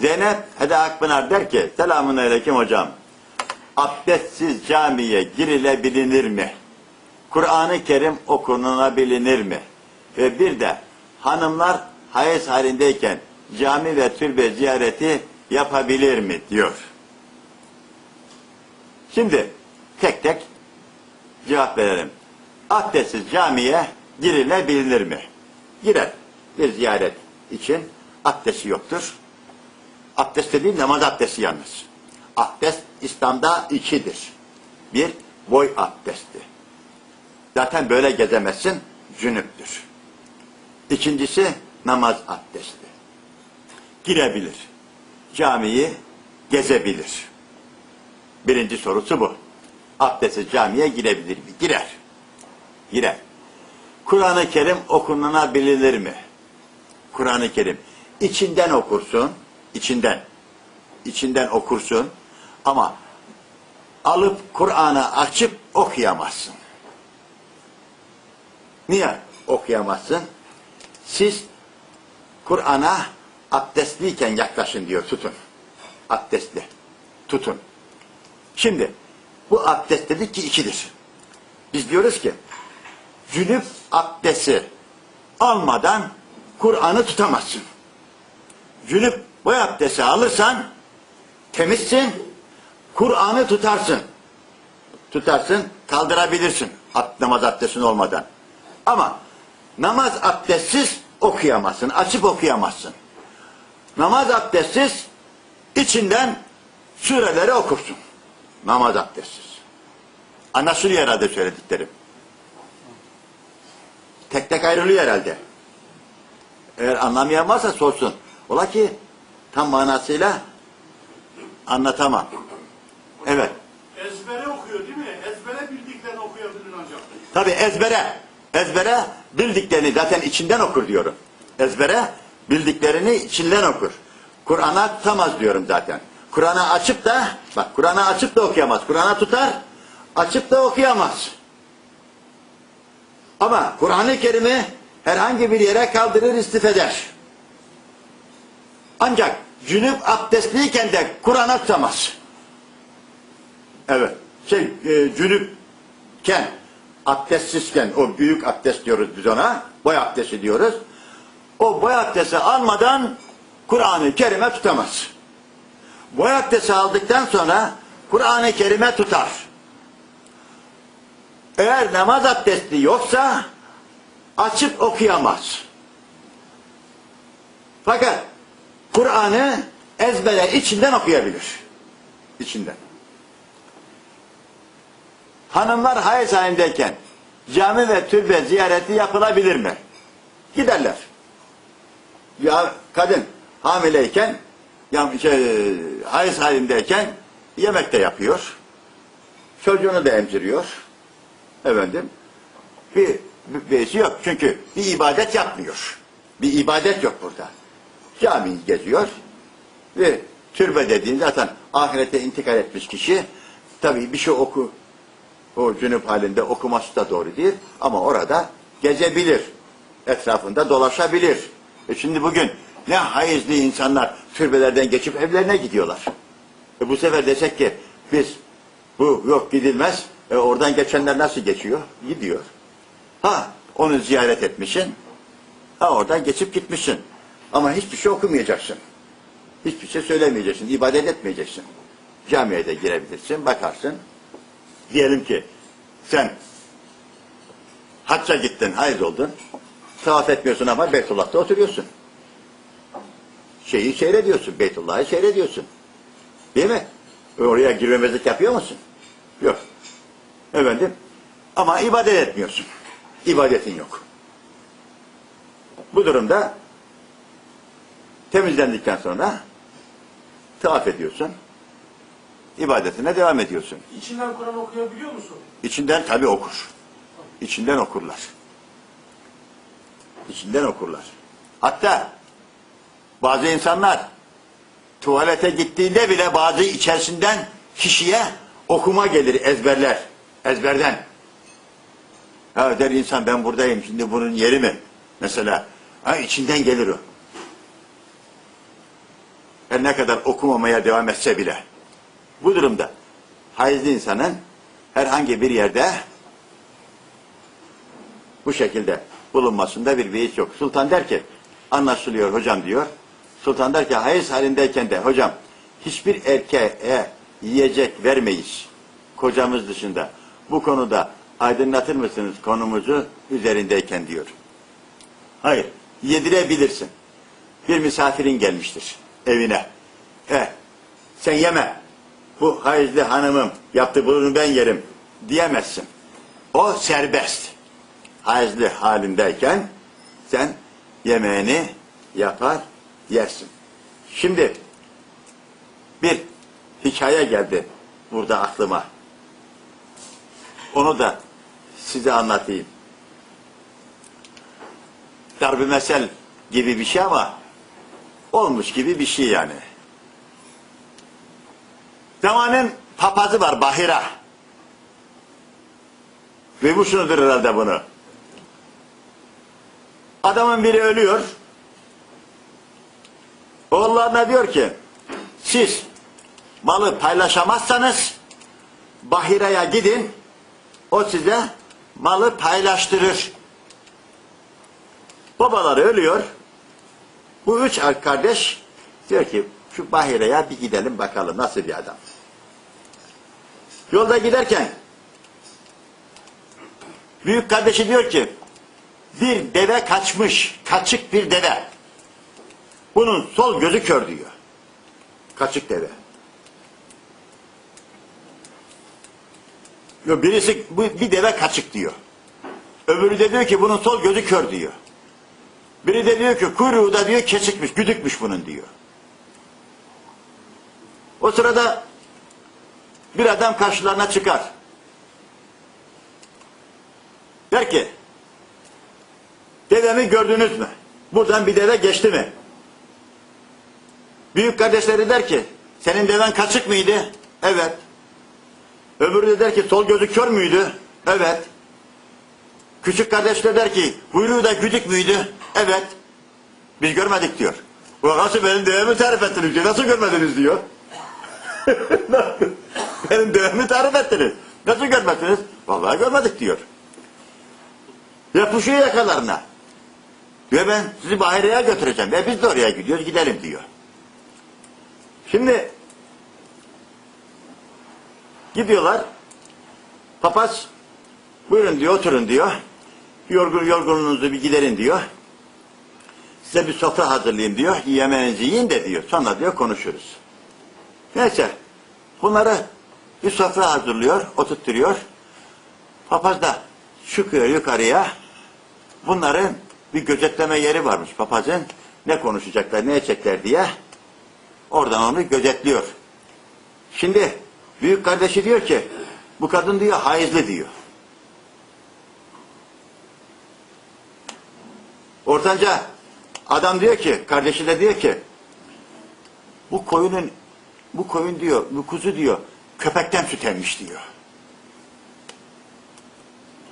Zeynep Hede Akpınar der ki selamun aleyküm hocam. Abdestsiz camiye girilebilir mi? Kur'an-ı Kerim okunulabilir mi? Ve bir de hanımlar hayız halindeyken cami ve türbe ziyareti yapabilir mi? diyor. Şimdi tek tek cevap verelim. Abdestsiz camiye girilebilir mi? Girer. Bir ziyaret için abdesti yoktur. Abdest dediğim namaz abdesti yalnız. Abdest İslam'da ikidir. Bir, boy abdesti. Zaten böyle gezemezsin, cünüptür. İkincisi, namaz abdesti. Girebilir. Camiyi gezebilir. Birinci sorusu bu. Abdestsiz camiye girebilir mi? Girer. Girer. Kur'an-ı Kerim okunabilir mi? Kur'an-ı Kerim. İçinden okursun, içinden. İçinden okursun ama alıp Kur'an'ı açıp okuyamazsın. Niye okuyamazsın? Siz Kur'an'a abdestliyken yaklaşın diyor, tutun. Abdestli, tutun. Şimdi, bu abdest dedik ki ikidir. Biz diyoruz ki, cünüp abdesti almadan Kur'an'ı tutamazsın. Cünüp bu abdesti alırsan temizsin, Kur'an'ı tutarsın. Tutarsın, kaldırabilirsin ab- namaz abdestin olmadan. Ama namaz abdestsiz okuyamazsın, açıp okuyamazsın. Namaz abdestsiz içinden sureleri okursun. Namaz abdestsiz. Anlaşılıyor herhalde söylediklerim. Tek tek ayrılıyor herhalde. Eğer anlamayan varsa sorsun. Ola ki tam manasıyla anlatamam. Evet. Ezbere okuyor değil mi? Ezbere bildiklerini okuyabilir ancak. Tabi ezbere. Ezbere bildiklerini zaten içinden okur diyorum. Ezbere bildiklerini içinden okur. Kur'an'a tutamaz diyorum zaten. Kur'an'ı açıp da bak Kur'an'ı açıp da okuyamaz. Kur'an'a tutar açıp da okuyamaz. Ama Kur'an-ı Kerim'i herhangi bir yere kaldırır istif eder. Ancak cünüp abdestliyken de Kur'an'a tutamaz. Evet. Şey, e, cünüpken, abdestsizken, o büyük abdest diyoruz biz ona, boy abdesti diyoruz. O boy abdesti almadan Kur'an-ı Kerim'e tutamaz. Boy abdesti aldıktan sonra Kur'an-ı Kerim'e tutar. Eğer namaz abdesti yoksa açıp okuyamaz. Fakat Kur'an'ı ezbere içinden okuyabilir. İçinden. Hanımlar hayız halindeyken cami ve türbe ziyareti yapılabilir mi? Giderler. Ya kadın hamileyken ya şey, hayız halindeyken yemek de yapıyor. Çocuğunu da emziriyor. Efendim. Bir, bir beysi yok. Çünkü bir ibadet yapmıyor. Bir ibadet yok burada. Camiyi geziyor ve türbe dediğin zaten ahirete intikal etmiş kişi tabii bir şey oku o cünüp halinde okuması da doğru değil ama orada gezebilir. Etrafında dolaşabilir. E şimdi bugün ne hayızlı insanlar türbelerden geçip evlerine gidiyorlar. E bu sefer desek ki biz bu yok gidilmez. E oradan geçenler nasıl geçiyor? Gidiyor. Ha onu ziyaret etmişsin. Ha oradan geçip gitmişsin. Ama hiçbir şey okumayacaksın. Hiçbir şey söylemeyeceksin. ibadet etmeyeceksin. Camiye de girebilirsin. Bakarsın. Diyelim ki sen hacca gittin, hayız oldun. Tavaf etmiyorsun ama Beytullah'ta oturuyorsun. Şeyi seyrediyorsun, Beytullah'ı seyrediyorsun. Değil mi? Oraya girmemezlik yapıyor musun? Yok. Efendim? Ama ibadet etmiyorsun. İbadetin yok. Bu durumda temizlendikten sonra tavaf ediyorsun. İbadetine devam ediyorsun. İçinden Kur'an okuyabiliyor musun? İçinden tabi okur. İçinden okurlar. İçinden okurlar. Hatta bazı insanlar tuvalete gittiğinde bile bazı içerisinden kişiye okuma gelir ezberler. Ezberden. Ha der insan ben buradayım şimdi bunun yeri mi? Mesela ha içinden gelir o. Ne kadar okumamaya devam etse bile. Bu durumda hayızlı insanın herhangi bir yerde bu şekilde bulunmasında bir beis yok. Sultan der ki anlaşılıyor hocam diyor. Sultan der ki hayız halindeyken de hocam hiçbir erkeğe yiyecek vermeyiz kocamız dışında. Bu konuda aydınlatır mısınız konumuzu üzerindeyken diyor. Hayır yedirebilirsin. Bir misafirin gelmiştir evine. E, sen yeme. Bu hayızlı hanımım yaptı bunu ben yerim diyemezsin. O serbest. Hayızlı halindeyken sen yemeğini yapar yersin. Şimdi bir hikaye geldi burada aklıma. Onu da size anlatayım. Darbe mesel gibi bir şey ama olmuş gibi bir şey yani. Zamanın papazı var Bahira. Duymuşsunuzdur herhalde bunu. Adamın biri ölüyor. Oğullarına diyor ki siz malı paylaşamazsanız Bahira'ya gidin o size malı paylaştırır. Babaları ölüyor. Bu üç kardeş diyor ki şu Bahire'ye bir gidelim bakalım nasıl bir adam. Yolda giderken büyük kardeşi diyor ki bir deve kaçmış, kaçık bir deve. Bunun sol gözü kör diyor. Kaçık deve. Yo, birisi bir deve kaçık diyor. Öbürü de diyor ki bunun sol gözü kör diyor. Biri de diyor ki kuyruğu da diyor kesikmiş, güdükmüş bunun diyor. O sırada bir adam karşılarına çıkar. Der ki devemi gördünüz mü? Buradan bir deve geçti mi? Büyük kardeşleri der ki senin deven kaçık mıydı? Evet. Öbürü de der ki sol gözü kör müydü? Evet. Küçük kardeş de der ki kuyruğu da güdük müydü? Evet. Biz görmedik diyor. Bu nasıl benim devemi tarif ettiniz diyor. Nasıl görmediniz diyor. benim devemi tarif ettiniz. Nasıl görmediniz? Vallahi görmedik diyor. Yapışıyor yakalarına. Diyor ben sizi Bahire'ye götüreceğim. Ve biz de oraya gidiyoruz gidelim diyor. Şimdi gidiyorlar. Papaz buyurun diyor oturun diyor. Yorgun yorgunluğunuzu bir giderin diyor. Size bir sofra hazırlayayım diyor. Yemeğinizi yiyin de diyor. Sonra diyor konuşuruz. Neyse. Bunları bir sofra hazırlıyor, oturtturuyor. Papaz da çıkıyor yukarıya. Bunların bir gözetleme yeri varmış papazın. Ne konuşacaklar, ne edecekler diye. Oradan onu gözetliyor. Şimdi büyük kardeşi diyor ki bu kadın diyor hayızlı diyor. Ortanca adam diyor ki kardeşi de diyor ki bu koyunun bu koyun diyor bu kuzu diyor köpekten süt emmiş diyor.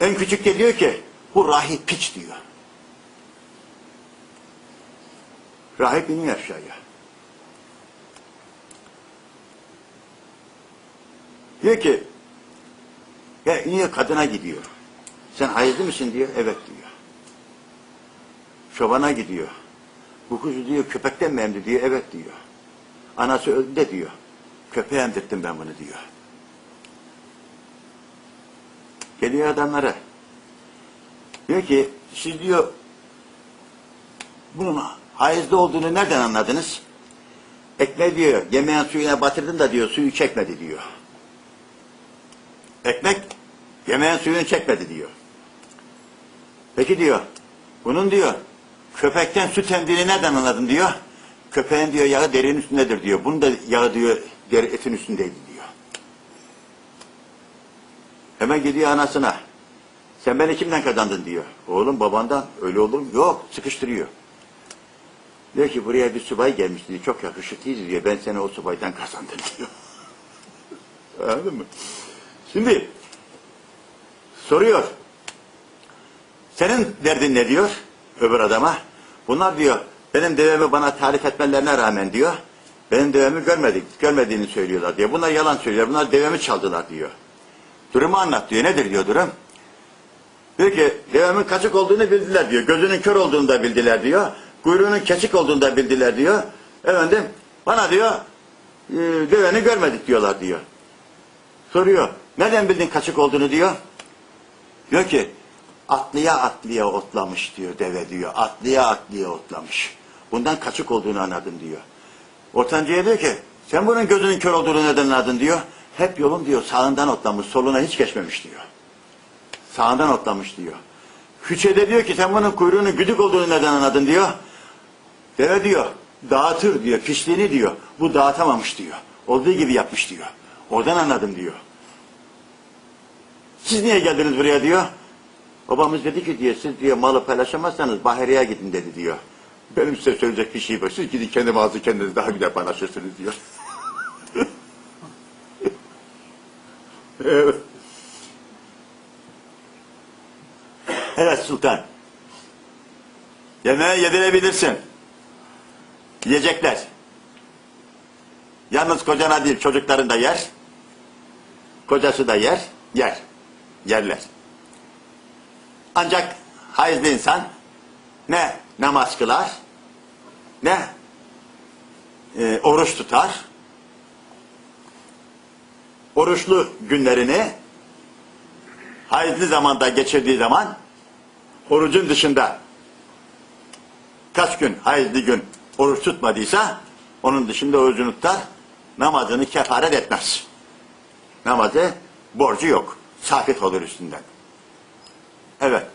En küçük de diyor ki bu rahip piç diyor. Rahip iniyor aşağıya. Diyor ki ya iniyor kadına gidiyor. Sen hayızlı mısın diyor. Evet diyor. Şobana gidiyor. Bu kuzu diyor köpekten mi emdi diyor. Evet diyor. Anası öldü de diyor. Köpeğe emdirttim ben bunu diyor. Geliyor adamlara. Diyor ki siz diyor bunun hayızda olduğunu nereden anladınız? Ekmeği diyor yemeğin suyuna batırdın da diyor suyu çekmedi diyor. Ekmek yemeğin suyunu çekmedi diyor. Peki diyor bunun diyor köpekten süt emdiğini nereden anladın diyor. Köpeğin diyor yağı derinin üstündedir diyor. Bunun da yağı diyor deri etin üstündeydi diyor. Hemen gidiyor anasına. Sen beni kimden kazandın diyor. Oğlum babandan. Öyle olur mu? Yok. Sıkıştırıyor. Diyor ki buraya bir subay gelmişti diyor. Çok yakışıklıydı diyor. Ben seni o subaydan kazandım diyor. Anladın mı? Şimdi soruyor. Senin derdin ne diyor öbür adama? Bunlar diyor benim devemi bana tarif etmelerine rağmen diyor Benim devemi görmedik, görmediğini söylüyorlar diyor. Bunlar yalan söylüyor. Bunlar devemi çaldılar diyor. Durumu anlat diyor. Nedir diyor durum? Diyor ki devemin kaçık olduğunu bildiler diyor. Gözünün kör olduğunu da bildiler diyor. Kuyruğunun kesik olduğunu da bildiler diyor. Efendim bana diyor e, deveni görmedik diyorlar diyor. Soruyor. Neden bildin kaçık olduğunu diyor. Diyor ki atlıya atlıya otlamış diyor deve diyor. Atlıya atlıya otlamış. Bundan kaçık olduğunu anladım diyor. Ortancıya diyor ki sen bunun gözünün kör olduğunu neden anladın diyor. Hep yolun diyor sağından otlamış soluna hiç geçmemiş diyor. Sağından otlamış diyor. Küçede diyor ki sen bunun kuyruğunun güdük olduğunu neden anladın diyor. Deve diyor dağıtır diyor pisliğini diyor. Bu dağıtamamış diyor. Olduğu gibi yapmış diyor. Oradan anladım diyor. Siz niye geldiniz buraya diyor. Babamız dedi ki diyor siz diyor malı paylaşamazsanız Bahariye'ye gidin dedi diyor. Benim size söyleyecek bir şey var. Siz gidin kendi malınızı kendiniz daha güzel paylaşırsınız diyor. evet. Evet sultan. Yemeğe yedirebilirsin. Yiyecekler. Yalnız kocana değil çocukların da yer. Kocası da yer. Yer. Yerler. Ancak hayızlı insan ne namaz kılar ne e, oruç tutar. Oruçlu günlerini hayızlı zamanda geçirdiği zaman orucun dışında kaç gün hayızlı gün oruç tutmadıysa onun dışında orucunu tutar namazını kefaret etmez. Namazı borcu yok. Sakit olur üstünden. Evet.